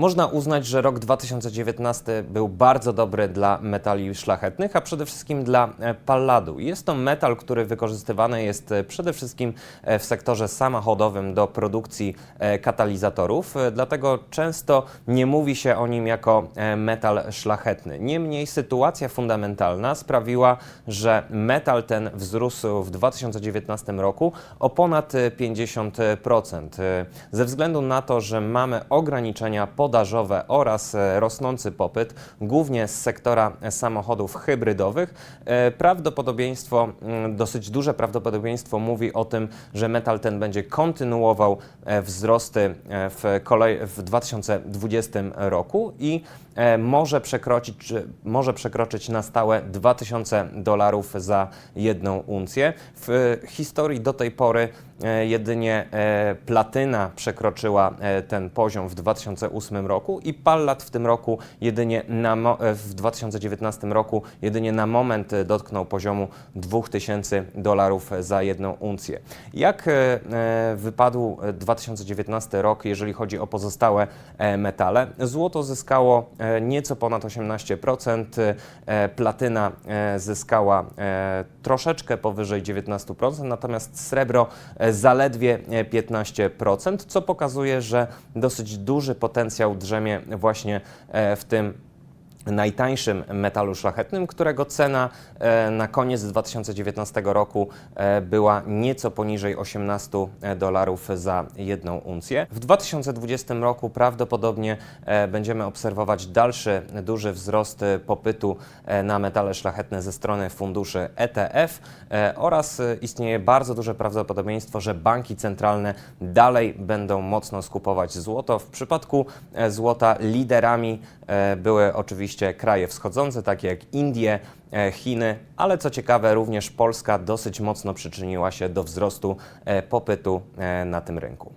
Można uznać, że rok 2019 był bardzo dobry dla metali szlachetnych, a przede wszystkim dla e, palladu. Jest to metal, który wykorzystywany jest e, przede wszystkim e, w sektorze samochodowym do produkcji katalizatorów, dlatego często nie mówi się o nim jako metal szlachetny. Niemniej sytuacja fundamentalna sprawiła, że metal ten wzrósł w 2019 roku o ponad e, 50%. E, Ze względu na to, że mamy ograniczenia podażowe oraz e, rosnący popyt, głównie z sektora samochodów hybrydowych, e, prawdopodobieństwo, mm, dosyć duże prawdopodobieństwo mówi o tym, że metal ten będzie kontynuował e, wzrosty w, kolej, w 2020 roku i może przekroczyć, czy może przekroczyć na stałe 2000 dolarów za jedną uncję. W historii do tej pory jedynie platyna przekroczyła ten poziom w 2008 roku i pallat w tym roku jedynie na, w 2019 roku jedynie na moment e, dotknął poziomu 2000 dolarów za jedną uncję. Jak e, e, wypadł e, 2019 rok, jeżeli chodzi o pozostałe metale? Złoto zyskało nieco ponad 18%, e, platyna zyskała troszeczkę powyżej 19%, natomiast srebro zaledwie e, 15%, co pokazuje, że dosyć duży potencjał drzemie właśnie e, w tym najtańszym metalu szlachetnym, którego cena e, na koniec 2019 roku e, była nieco poniżej 18 dolarów za jedną uncję. W 2020 roku prawdopodobnie e, będziemy obserwować dalszy duży wzrost popytu na metale szlachetne ze strony funduszy ETF oraz istnieje bardzo duże prawdopodobieństwo, że banki centralne dalej będą mocno skupować złoto. W przypadku złota liderami były oczywiście kraje wschodzące, takie jak Indie, e, Chiny, ale co ciekawe, również Polska dosyć mocno przyczyniła się do wzrostu e, popytu e, na tym rynku.